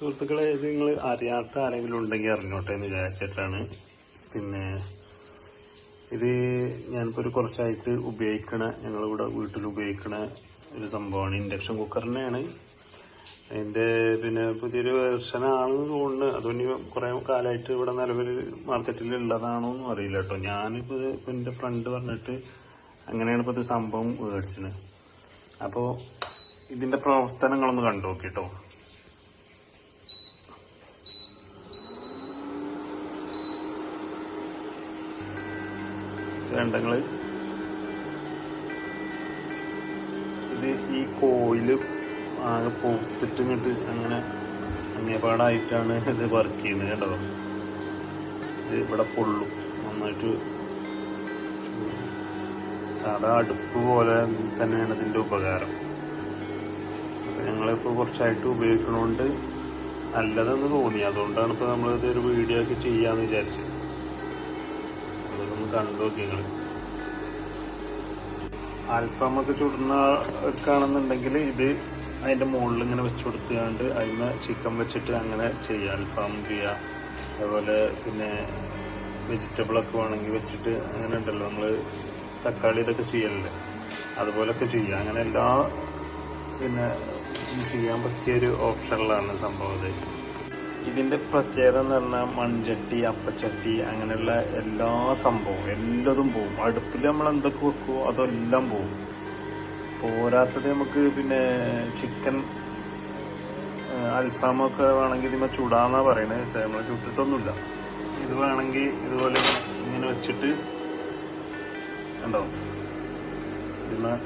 സുഹൃത്തുക്കളെ ഇത് നിങ്ങൾ അറിയാത്ത ആരെങ്കിലും ഉണ്ടെങ്കിൽ അറിഞ്ഞോട്ടെ എന്ന് വിചാരിച്ചിട്ടാണ്. പിന്നെ ഇത് ഞാനിപ്പോൾ ഒരു കുറച്ചായിട്ട് ഉപയോഗിക്കണ ഞങ്ങളിവിടെ വീട്ടിൽ ഉപയോഗിക്കണ ഒരു സംഭവമാണ്. ഇൻഡക്ഷൻ കുക്കറിനെയാണ് അതിന്റെ പിന്നെ പുതിയൊരു വെർഷനാണെന്ന് തോന്നുന്നു. അതുകൊണ്ട് കുറേ കാലമായിട്ട് ഇവിടെ നിലവിൽ മാർക്കറ്റിൽ ഉള്ളതാണോ എന്നും അറിയില്ല കേട്ടോ. ഞാനിപ്പോൾ ഇത് എന്റെ ഫ്രണ്ട് പറഞ്ഞിട്ട് അങ്ങനെയാണ് ഇപ്പോൾ ഇത് സംഭവം മേടിച്ചത്. അപ്പോൾ ഇതിന്റെ പ്രവർത്തനങ്ങളൊന്ന് കണ്ടു നോക്കിട്ടോ. രണ്ടങ്ങൾ ഇത് ഈ കോയിൽ ആകെ പൊത്തിട്ട് ഇങ്ങോട്ട് അങ്ങനെ അങ്ങേപാടായിട്ടാണ് ഇത് വർക്ക് ചെയ്യുന്നത് കേട്ടോ. ഇത് ഇവിടെ പൊള്ളും. നന്നായിട്ട് സാധാ അടുപ്പ് പോലെ തന്നെയാണ് ഇതിന്റെ ഉപകാരം. അപ്പൊ ഞങ്ങളിപ്പോ കുറച്ചായിട്ട് ഉപയോഗിക്കണോണ്ട് നല്ലതെന്ന് തോന്നി. അതുകൊണ്ടാണ് ഇപ്പൊ നമ്മളിത് ഒരു വീഡിയോ ഒക്കെ ചെയ്യാന്ന് വിചാരിച്ചത്. അതൊന്ന് കണ്ടു നോക്കി അൽഫാം അൽഫാമൊക്കെ ചുടുന്ന കാണുന്നുണ്ടെങ്കിൽ ഇത് അതിന്റെ മുകളിൽ ഇങ്ങനെ വെച്ച് കൊടുത്തുകൊണ്ട് അതിന് ചിക്കൻ വെച്ചിട്ട് അങ്ങനെ ചെയ്യാം. അൽഫാം ചെയ്യാം. അതുപോലെ പിന്നെ വെജിറ്റബിൾ ഒക്കെ വേണമെങ്കിൽ വെച്ചിട്ട് അങ്ങനെ ഉണ്ടല്ലോ. നമ്മൾ തക്കാളി ഇതൊക്കെ ചെയ്യലല്ലേ? അതുപോലൊക്കെ ചെയ്യാം. അങ്ങനെ എല്ലാ പിന്നെ ചെയ്യാൻ പറ്റിയ ഒരു ഓപ്ഷനിലാണ് സംഭവം ഇതിന്റെ പ്രത്യേകത എന്ന് പറഞ്ഞാൽ മൺചട്ടി അപ്പച്ചട്ടി അങ്ങനെയുള്ള എല്ലാ സംഭവവും എല്ലാതും പോവും. അടുപ്പിൽ നമ്മൾ എന്തൊക്കെ വെക്കുമോ അതെല്ലാം പോവും. പോരാത്തത് നമുക്ക് പിന്നെ ചിക്കൻ അൽഫാമൊക്കെ വേണമെങ്കിൽ ഇതിമ ചുടാന്നാ പറയണത് നമ്മൾ ചുട്ടിട്ടൊന്നുമില്ല. ഇത് വേണമെങ്കിൽ ഇതുപോലെ ഇങ്ങനെ- വെച്ചിട്ട് ഉണ്ടോ ഇതിമ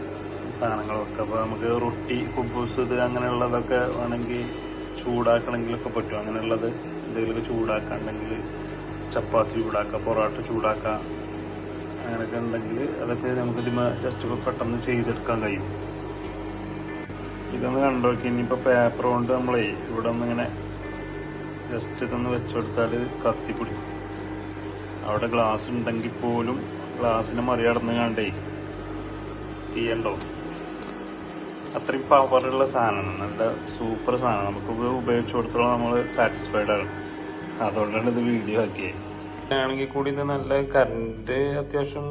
സാധനങ്ങളൊക്കെ. അപ്പൊ നമുക്ക് റൊട്ടി കുബൂസ് ഇത് അങ്ങനെയുള്ളതൊക്കെ വേണമെങ്കിൽ ചൂടാക്കണമെങ്കിലൊക്കെ പറ്റും. അങ്ങനെയുള്ളത് എന്തെങ്കിലുമൊക്കെ ചൂടാക്കാണ്ടെങ്കിൽ ചപ്പാത്തി ചൂടാക്കാം പൊറോട്ട ചൂടാക്കാം അങ്ങനെയൊക്കെ ഉണ്ടെങ്കിൽ അതൊക്കെ നമുക്ക് ഇതിമ ജസ്റ്റ് പെട്ടെന്ന് ചെയ്തെടുക്കാൻ കഴിയും. ഇതൊന്ന് കണ്ടോക്കി ഇനിയിപ്പോൾ പേപ്പർ കൊണ്ട് നമ്മളേ ഇവിടെ ഒന്ന് ഇങ്ങനെ ജസ്റ്റ് ഇതൊന്ന് വെച്ചുകൊടുത്താൽ കത്തിപ്പിടിക്കും. അവിടെ ഗ്ലാസ് ഉണ്ടെങ്കിൽ പോലും ഗ്ലാസ്സിനെ മറികടന്ന് കണ്ടേ തീയണ്ടോ? അത്രയും പവറുള്ള സാധനമാണ് നല്ല സൂപ്പർ സാധനം. നമുക്ക് ഉപയോഗിച്ച് കൊടുത്തോളം നമ്മൾ സാറ്റിസ്ഫൈഡ് ആണ്. അതുകൊണ്ടാണ് ഇത് വീഡിയോ ആക്കിയത് ആണെങ്കിൽ കൂടി ഇത് നല്ല കറണ്ട് അത്യാവശ്യം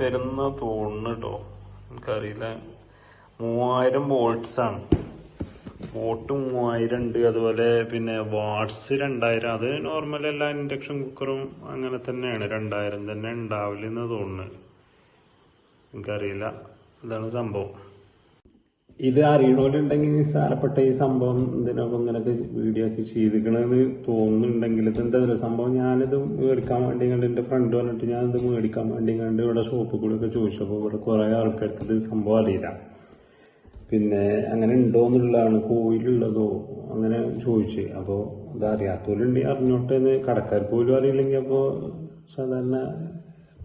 വരുന്ന തോന്നുന്നു കേട്ടോ എനിക്കറിയില്ല. മൂവായിരം വോൾട്ട്സ് ആണ്. വോട്ട് മൂവായിരം ഉണ്ട്. അതുപോലെ പിന്നെ വാട്ട്സ് രണ്ടായിരം. അത് നോർമൽ എല്ലാ ഇൻഡക്ഷൻ കുക്കറും അങ്ങനെ തന്നെയാണ്. രണ്ടായിരം തന്നെ ഉണ്ടാവില്ലെന്ന് തോന്നുന്നു എനിക്കറിയില്ല. ഇതാണ് സംഭവം. ഇത് അറിയണോലുണ്ടെങ്കിൽ സാരപ്പെട്ട ഈ സംഭവം ഇതിനൊക്കെ ഇങ്ങനൊക്കെ വീഡിയോ ഒക്കെ ചെയ്തിക്കണെന്ന് തോന്നുന്നുണ്ടെങ്കിൽ ഇത് എന്താ പറയുക സംഭവം? ഞാനിത് മേടിക്കാൻ വേണ്ടി കണ്ട് എന്റെ ഫ്രണ്ട് വന്നിട്ട് ഞാൻ ഇത് മേടിക്കാൻ വേണ്ടി കണ്ട് ഇവിടെ ഷോപ്പിൽ കൂടെ ഒക്കെ ചോദിച്ചപ്പോൾ ഇവിടെ കുറെ ആൾക്കാർക്ക് ഇത് സംഭവം അറിയില്ല. പിന്നെ അങ്ങനെ ഉണ്ടോ എന്നുള്ളതാണ് കോയിലുള്ളതോ അങ്ങനെ ചോദിച്ചു. അപ്പോൾ ഇത് അറിയാത്തവരുണ്ടെങ്കിൽ അറിഞ്ഞോട്ടെ എന്ന് കടക്കാർക്ക് പോലും അറിയില്ലെങ്കിൽ അപ്പോൾ സാധാരണ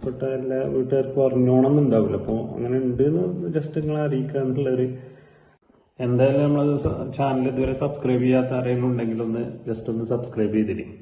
പെട്ട എല്ലാ വീട്ടുകാർക്കും അറിഞ്ഞോണം എന്നുണ്ടാവില്ല. അപ്പോൾ അങ്ങനെ ഉണ്ട് എന്ന് ജസ്റ്റ് നിങ്ങളെ അറിയിക്കുക എന്നുള്ളൊരു എന്തായാലും നമ്മളത് ചാനൽ ഇതുവരെ സബ്സ്ക്രൈബ് ചെയ്യാത്ത ആരെങ്കിലും ഉണ്ടെങ്കിൽ ഒന്ന് ജസ്റ്റ് ഒന്ന് സബ്സ്ക്രൈബ് ചെയ്തിരിക്കും